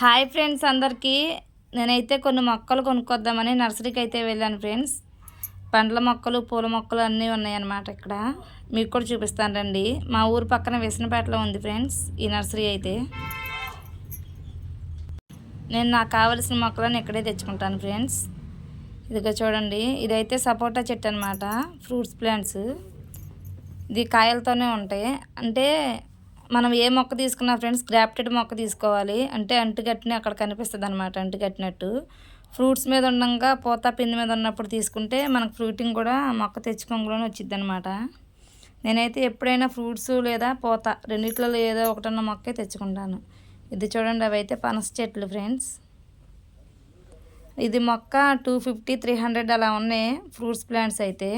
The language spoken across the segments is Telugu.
హాయ్ ఫ్రెండ్స్ అందరికీ. నేనైతే కొన్ని మొక్కలు కొనుక్కొద్దామని నర్సరీకి అయితే వెళ్ళాను ఫ్రెండ్స్. పండ్ల మొక్కలు పూల మొక్కలు అన్నీ ఉన్నాయన్నమాట ఇక్కడ. మీకు కూడా చూపిస్తాను రండి. మా ఊరు పక్కన విసనపేటలో ఉంది ఫ్రెండ్స్ ఈ నర్సరీ అయితే. నేను నాకు కావలసిన మొక్కలను ఇక్కడే తెచ్చుకుంటాను ఫ్రెండ్స్. ఇదిగో చూడండి ఇదైతే సపోటా చెట్టు అనమాట ఫ్రూట్స్ ప్లాంట్స్. ఇది కాయలతోనే ఉంటాయి. అంటే మనం ఏ మొక్క తీసుకున్నా ఫ్రెండ్స్ గ్రాఫ్టెడ్ మొక్క తీసుకోవాలి. అంటే అంటుగట్టిన అక్కడ కనిపిస్తుంది అనమాట అంటుగట్టినట్టు ఫ్రూట్స్ మీద ఉండగా పూత పిండి మీద ఉన్నప్పుడు తీసుకుంటే మనకు ఫ్రూటింగ్ కూడా మొక్క తెచ్చుకోగానే వచ్చింది అనమాట నేనైతే ఎప్పుడైనా ఫ్రూట్స్ లేదా పూత రెండిట్లలో ఏదో ఒకటన్న మొక్కే తెచ్చుకుంటాను. ఇది చూడండి అవి అయితే పనస చెట్లు ఫ్రెండ్స్. ఇది మొక్క టూ ఫిఫ్టీ త్రీ హండ్రెడ్ అలా ఉన్నాయి ఫ్రూట్స్ ప్లాంట్స్ అయితే.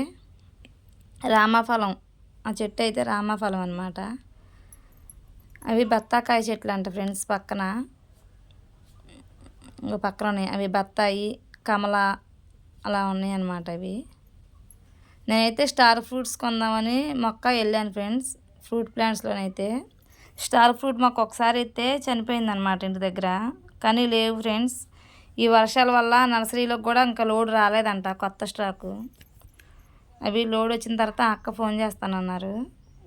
రామాఫలం ఆ చెట్టు అయితే రామాఫలం అనమాట అవి బత్తాకాయ చెట్లు అంట ఫ్రెండ్స్ పక్కన. ఇంకో పక్కన ఉన్నాయి. అవి బత్తాయి కమల అలా ఉన్నాయి అన్నమాట అవి. నేనైతే స్టార్ ఫ్రూట్స్ కొందామని మొక్క వెళ్ళాను ఫ్రెండ్స్ ఫ్రూట్ ప్లాంట్స్లోనైతే స్టార్ ఫ్రూట్ మాకు ఒకసారి అయితే చనిపోయిందనమాట ఇంటి దగ్గర కానీ లేవు ఫ్రెండ్స్. ఈ వర్షాల వల్ల నర్సరీలోకి కూడా ఇంకా లోడ్ రాలేదంట కొత్త స్టాకు. అవి లోడ్ వచ్చిన తర్వాత అక్క ఫోన్ చేస్తానన్నారు.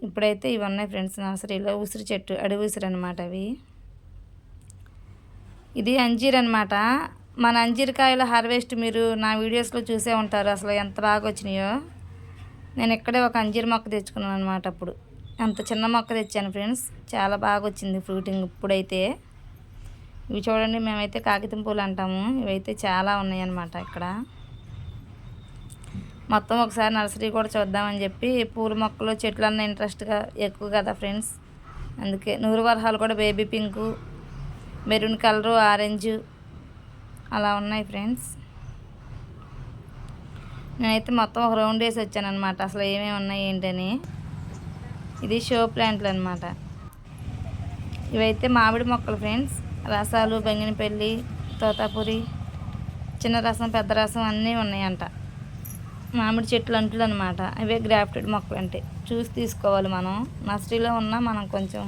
ఇప్పుడైతే ఇవి ఉన్నాయి ఫ్రెండ్స్ నర్సరీలో ఉసిరి చెట్టు అడవి ఉసిరి అనమాట అవి. ఇది అంజీర్ అనమాట మన అంజీరకాయల హార్వెస్ట్ మీరు నా వీడియోస్లో చూసే ఉంటారు. అసలు ఎంత బాగా వచ్చినాయో. నేను ఇక్కడే ఒక అంజీర్ మొక్క తెచ్చుకున్నాను అనమాట అప్పుడు. అంత చిన్న మొక్క తెచ్చాను ఫ్రెండ్స్. చాలా బాగా వచ్చింది ఫ్రూటింగ్ ఇప్పుడైతే. ఇవి చూడండి మేమైతే కాగితం పూలు అంటాము. ఇవైతే చాలా ఉన్నాయి ఇక్కడ. మొత్తం ఒకసారి నర్సరీ కూడా చూద్దామని చెప్పి పూల మొక్కలు చెట్లు అన్న ఇంట్రెస్ట్గా ఎక్కువ కదా ఫ్రెండ్స్. అందుకే నూరు వరహాలు కూడా baby pink maroon colour orange అలా ఉన్నాయి ఫ్రెండ్స్. నేనైతే మొత్తం ఒక రౌండ్ వేసి వచ్చాను అనమాట అసలు ఏమేమి ఉన్నాయి ఏంటని. ఇది షో ప్లాంట్లు అనమాట ఇవైతే మామిడి మొక్కలు ఫ్రెండ్స్. రసాలు బంగినపల్లి తోతాపురి చిన్న రసం పెద్ద రసం అన్నీ ఉన్నాయంట. మామిడి చెట్లు అంటులు అనమాట అవే గ్రాఫ్టెడ్ మొక్కలు అంటే. చూసి తీసుకోవాలి మనం. నర్సరీలో ఉన్న మనం కొంచెం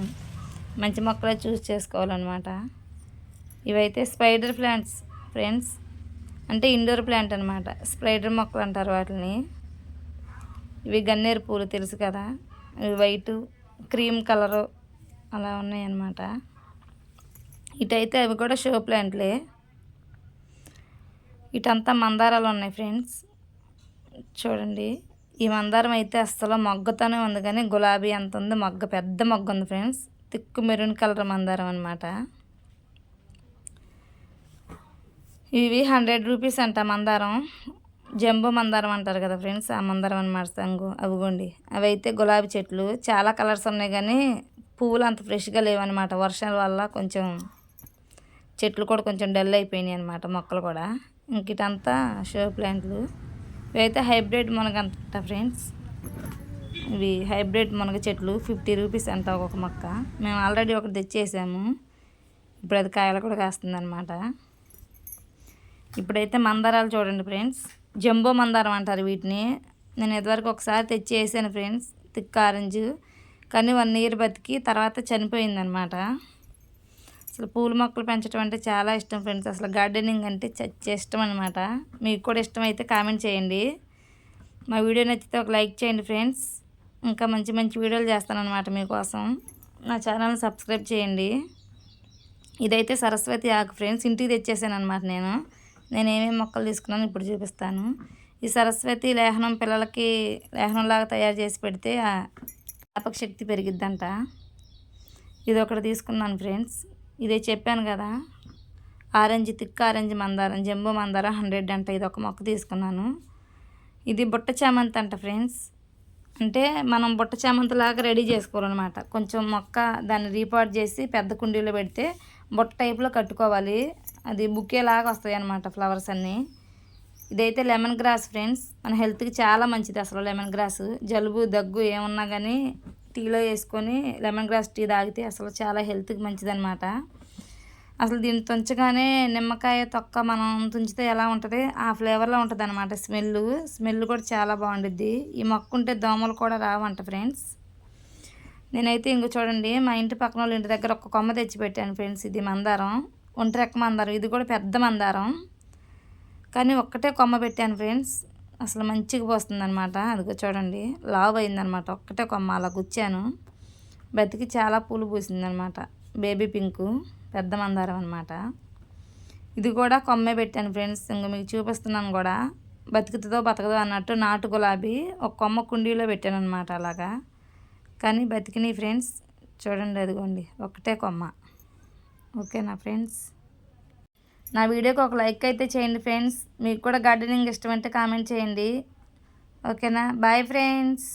మంచి మొక్కలే చూస్ చేసుకోవాలన్నమాట. ఇవైతే స్పైడర్ ప్లాంట్స్ ఫ్రెండ్స్. అంటే ఇండోర్ ప్లాంట్ అనమాట స్పైడర్ మొక్కలు అంటారు వాటిని. ఇవి గన్నేరు పూలు తెలుసు కదా. ఇవి వైటు క్రీమ్ కలరు అలా ఉన్నాయన్నమాట. ఇటైతే అవి కూడా షో ప్లాంట్లే. ఇటంతా మందారాలు ఉన్నాయి ఫ్రెండ్స్. చూడండి. ఈ మందారం అయితే అస్సలు మొగ్గతోనే ఉంది కానీ గులాబీ అంత ఉంది? మొగ్గ పెద్ద మొగ్గ ఉంది ఫ్రెండ్స్. తిక్కు మెరూన్ కలర్ మందారం అనమాట ఇవి హండ్రెడ్ రూపీస్ అంట మందారం. జంబో మందారం అంటారు కదా ఫ్రెండ్స్ ఆ మందారం అనమాట సంగు. అవిగోండి అవి అయితే గులాబీ చెట్లు. చాలా కలర్స్ ఉన్నాయి కానీ పువ్వులు అంత ఫ్రెష్గా లేవన్నమాట. వర్షాల వల్ల కొంచెం చెట్లు కూడా కొంచెం డల్ అయిపోయినాయి అనమాట మొక్కలు కూడా. ఇంకటంతా షో ప్లాంట్లు. ఇవైతే హైబ్రిడ్ మునగ అంట ఫ్రెండ్స్. ఇవి హైబ్రిడ్ మునగ చెట్లు ఫిఫ్టీ రూపీస్ అంట ఒక్కొక్క మొక్క. మేము ఆల్రెడీ ఒకటి తెచ్చేసాము. ఇప్పుడు అది కాయలు కూడా కాస్తుంది అనమాట ఇప్పుడైతే మందారాలు చూడండి ఫ్రెండ్స్. జంబో మందారం అంటారు వీటిని. నేను ఇదివరకు ఒకసారి తెచ్చి వేసాను ఫ్రెండ్స్. Thick orange. కానీ వన్ ఇయర్ బతికి తర్వాత చనిపోయిందనమాట అసలు పూల మొక్కలు పెంచడం అంటే చాలా ఇష్టం ఫ్రెండ్స్. అసలు గార్డెనింగ్ అంటే చచ్చే ఇష్టం అనమాట మీకు కూడా ఇష్టం అయితే కామెంట్ చేయండి. మా వీడియో నచ్చితే ఒక లైక్ చేయండి ఫ్రెండ్స్. ఇంకా మంచి మంచి వీడియోలు చేస్తాను అనమాట మీకోసం. నా ఛానల్ని సబ్స్క్రైబ్ చేయండి. ఇదైతే సరస్వతి ఆకు ఫ్రెండ్స్. ఇంటికి తెచ్చేసాను అనమాట నేను. నేను ఏమేమి మొక్కలు తీసుకున్నాను ఇప్పుడు చూపిస్తాను. ఈ సరస్వతి లేహనం పిల్లలకి లేహనంలాగా తయారు చేసి పెడితే జ్ఞాపక శక్తి పెరిగిద్దంట. ఇది ఒకటి తీసుకున్నాను ఫ్రెండ్స్. ఇదే చెప్పాను కదా. ఆరెంజ్ తిక్ ఆరెంజ్ మందారం జంబో మందారం హండ్రెడ్ అంట. ఇది ఒక మొక్క తీసుకున్నాను. ఇది బుట్ట చామంతి అంట ఫ్రెండ్స్. అంటే మనం బుట్ట చామంతిలాగా రెడీ చేసుకోవాలన్నమాట. కొంచెం మొక్క దాన్ని రీపాట్ చేసి పెద్ద కుండీలో పెడితే బుట్ట టైప్లో కట్టుకోవాలి. అది బుకే లాగా వస్తాయి అన్నమాట ఫ్లవర్స్ అన్నీ. ఇదైతే లెమన్ గ్రాస్ ఫ్రెండ్స్. మన హెల్త్కి చాలా మంచిది అసలు లెమన్ గ్రాస్. జలుబు దగ్గు ఏమున్నా కానీ టీలో వేసుకొని లెమన్ గ్రాస్ టీ తాగితే అసలు చాలా హెల్త్కి మంచిదన్నమాట. అసలు దీన్ని తుంచగానే నిమ్మకాయ తొక్క మనం తుంచితే ఎలా ఉంటుంది? ఆ ఫ్లేవర్లో ఉంటుంది అనమాట స్మెల్ స్మెల్ కూడా చాలా బాగుంటుంది ఈ మొక్క ఉంటే దోమలు కూడా రావంట ఫ్రెండ్స్ నేనైతే ఇంకో చూడండి మా ఇంటి పక్కన వాళ్ళ ఇంటి దగ్గర ఒక కొమ్మ తెచ్చి పెట్టాను ఫ్రెండ్స్ ఇది మందారం ఒంటరెక్క మందారం. ఇది కూడా పెద్ద మందారం. కానీ ఒక్కటే కొమ్మ పెట్టాను ఫ్రెండ్స్ అసలు మంచిగా పోస్తుంది అనమాట అదిగో చూడండి లావ్ అయిందనమాట ఒక్కటే కొమ్మ అలా గుచ్చాను. బతికి చాలా పూలు పూసిందనమాట బేబీ పింకు. పెద్ద మందారం అనమాట ఇది కూడా కొమ్మే పెట్టాను ఫ్రెండ్స్. ఇంక మీకు చూపిస్తున్నాను కూడా. బతుకుతుందో బతకదో అన్నట్టు నాటు గులాబీ ఒక కొమ్మ కుండీలో పెట్టాను అనమాట అలాగా. కానీ బతికినాయి ఫ్రెండ్స్. చూడండి అదిగోండి. ఒకటే కొమ్మ. ఓకేనా ఫ్రెండ్స్? నా వీడియోకి ఒక లైక్ అయితే చేయండి ఫ్రెండ్స్. మీకు కూడా గార్డెనింగ్ ఇష్టమంటే కామెంట్ చేయండి. ఓకేనా? Bye friends.